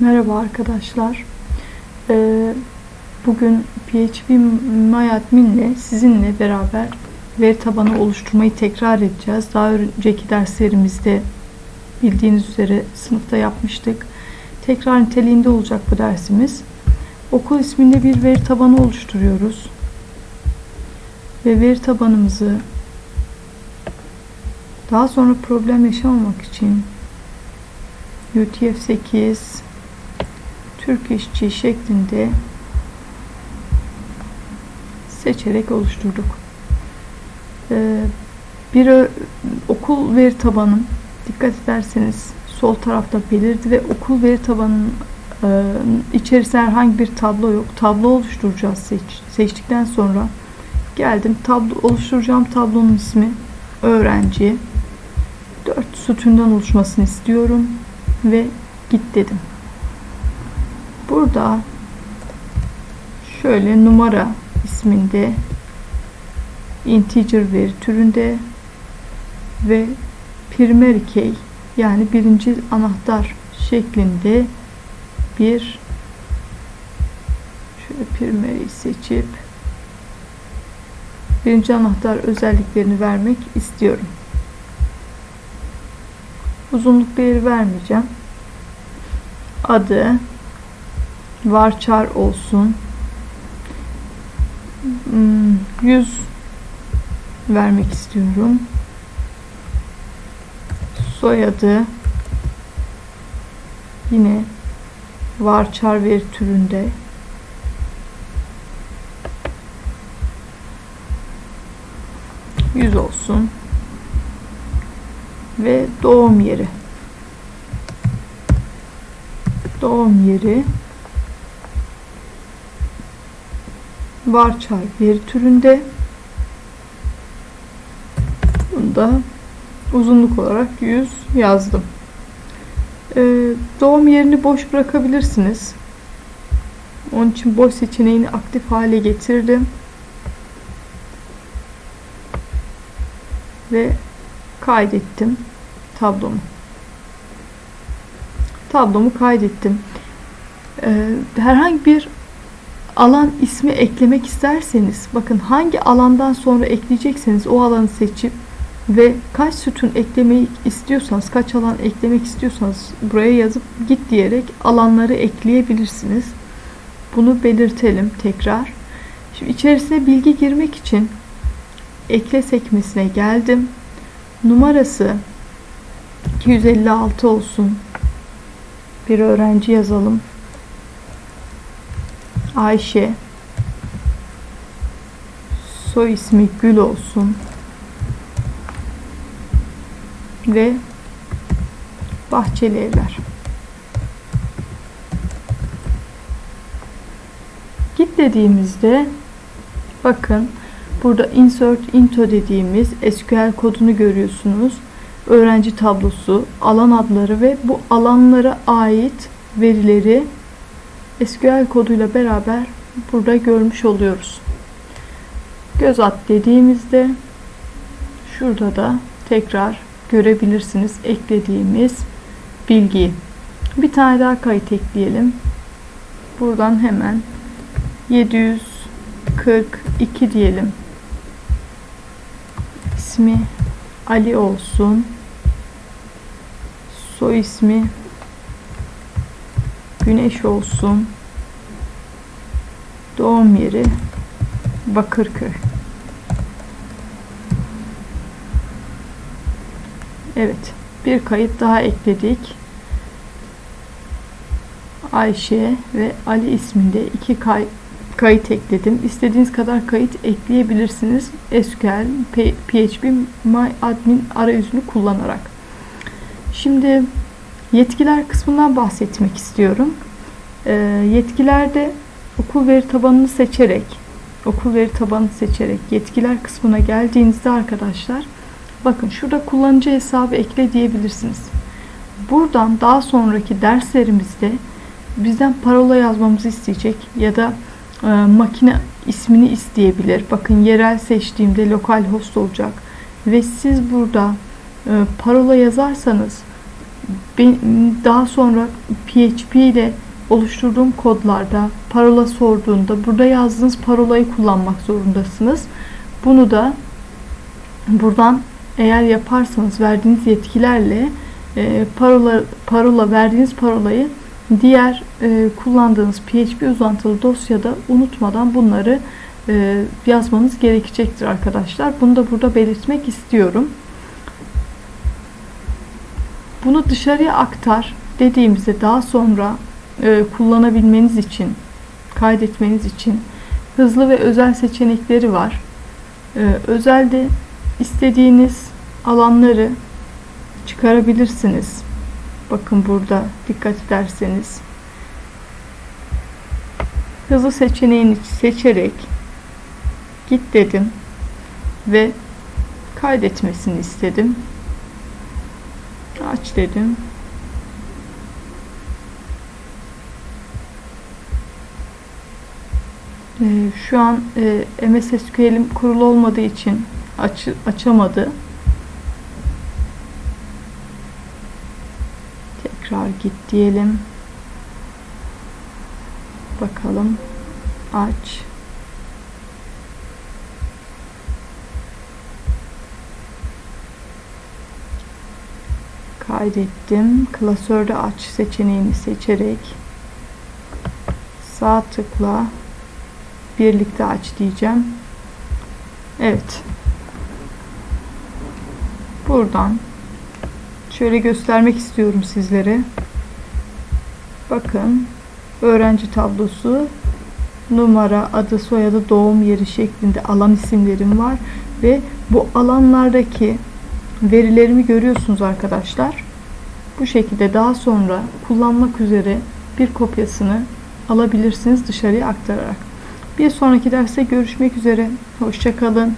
Merhaba arkadaşlar. Ee, bugün PHP MyAdmin ile sizinle beraber veri tabanı oluşturmayı tekrar edeceğiz. Daha önceki derslerimizde bildiğiniz üzere sınıfta yapmıştık. Tekrar niteliğinde olacak bu dersimiz. Okul isminde bir veri tabanı oluşturuyoruz. Ve veri tabanımızı daha sonra problem yaşamamak için UTF-8 Türk işçi şeklinde seçerek oluşturduk. Ee, bir okul veri tabanım dikkat ederseniz sol tarafta belirdi ve okul veri tabanının e, içerisinde herhangi bir tablo yok. Tablo oluşturacağız seç, seçtikten sonra geldim. Tablo oluşturacağım tablonun ismi öğrenci. 4 sütundan oluşmasını istiyorum ve git dedim. Burada şöyle numara isminde integer veri türünde ve primary key yani birinci anahtar şeklinde bir şöyle primary seçip birinci anahtar özelliklerini vermek istiyorum. Uzunluk değeri vermeyeceğim. Adı varchar olsun. 100 hmm, vermek istiyorum. Soyadı yine varchar veri türünde yüz olsun ve doğum yeri doğum yeri varchar veri türünde bunda uzunluk olarak 100 yazdım. Ee, doğum yerini boş bırakabilirsiniz. Onun için boş seçeneğini aktif hale getirdim. Ve kaydettim tablomu. Tablomu kaydettim. Ee, herhangi bir alan ismi eklemek isterseniz bakın hangi alandan sonra ekleyecekseniz o alanı seçip ve kaç sütun eklemeyi istiyorsanız kaç alan eklemek istiyorsanız buraya yazıp git diyerek alanları ekleyebilirsiniz. Bunu belirtelim tekrar. Şimdi içerisine bilgi girmek için ekle sekmesine geldim. Numarası 256 olsun. Bir öğrenci yazalım. Ayşe. Soy ismi Gül olsun. Ve Bahçeli Evler. Git dediğimizde bakın burada insert into dediğimiz SQL kodunu görüyorsunuz. Öğrenci tablosu alan adları ve bu alanlara ait verileri SQL koduyla beraber burada görmüş oluyoruz. Göz at dediğimizde şurada da tekrar görebilirsiniz eklediğimiz bilgiyi. Bir tane daha kayıt ekleyelim. Buradan hemen 742 diyelim. İsmi Ali olsun. Soy ismi Güneş olsun. Doğum yeri Bakırköy. Evet. Bir kayıt daha ekledik. Ayşe ve Ali isminde iki kay kayıt ekledim. İstediğiniz kadar kayıt ekleyebilirsiniz. SQL, PHP, MyAdmin arayüzünü kullanarak. Şimdi Yetkiler kısmından bahsetmek istiyorum. E, yetkilerde okul veri tabanını seçerek, okul veri tabanını seçerek yetkiler kısmına geldiğinizde arkadaşlar, bakın şurada kullanıcı hesabı ekle diyebilirsiniz. Buradan daha sonraki derslerimizde bizden parola yazmamızı isteyecek ya da e, makine ismini isteyebilir. Bakın yerel seçtiğimde lokal host olacak ve siz burada e, parola yazarsanız daha sonra PHP ile oluşturduğum kodlarda parola sorduğunda burada yazdığınız parolayı kullanmak zorundasınız. Bunu da buradan eğer yaparsanız verdiğiniz yetkilerle e, parola, parola verdiğiniz parolayı diğer e, kullandığınız PHP uzantılı dosyada unutmadan bunları e, yazmanız gerekecektir arkadaşlar. Bunu da burada belirtmek istiyorum. Bunu dışarıya aktar dediğimizde daha sonra e, kullanabilmeniz için, kaydetmeniz için hızlı ve özel seçenekleri var. E, özelde istediğiniz alanları çıkarabilirsiniz. Bakın burada dikkat ederseniz hızlı seçeneğini seçerek git dedim ve kaydetmesini istedim. Aç dedim. Ee, şu an e, MS SQL'im kurulu olmadığı için aç, açamadı. Tekrar git diyelim. Bakalım. Aç. Kaydettim. Klasörde aç seçeneğini seçerek sağ tıkla birlikte aç diyeceğim. Evet. Buradan şöyle göstermek istiyorum sizlere. Bakın öğrenci tablosu numara, adı, soyadı, doğum yeri şeklinde alan isimlerim var ve bu alanlardaki verilerimi görüyorsunuz arkadaşlar. Bu şekilde daha sonra kullanmak üzere bir kopyasını alabilirsiniz dışarıya aktararak. Bir sonraki derste görüşmek üzere. Hoşçakalın.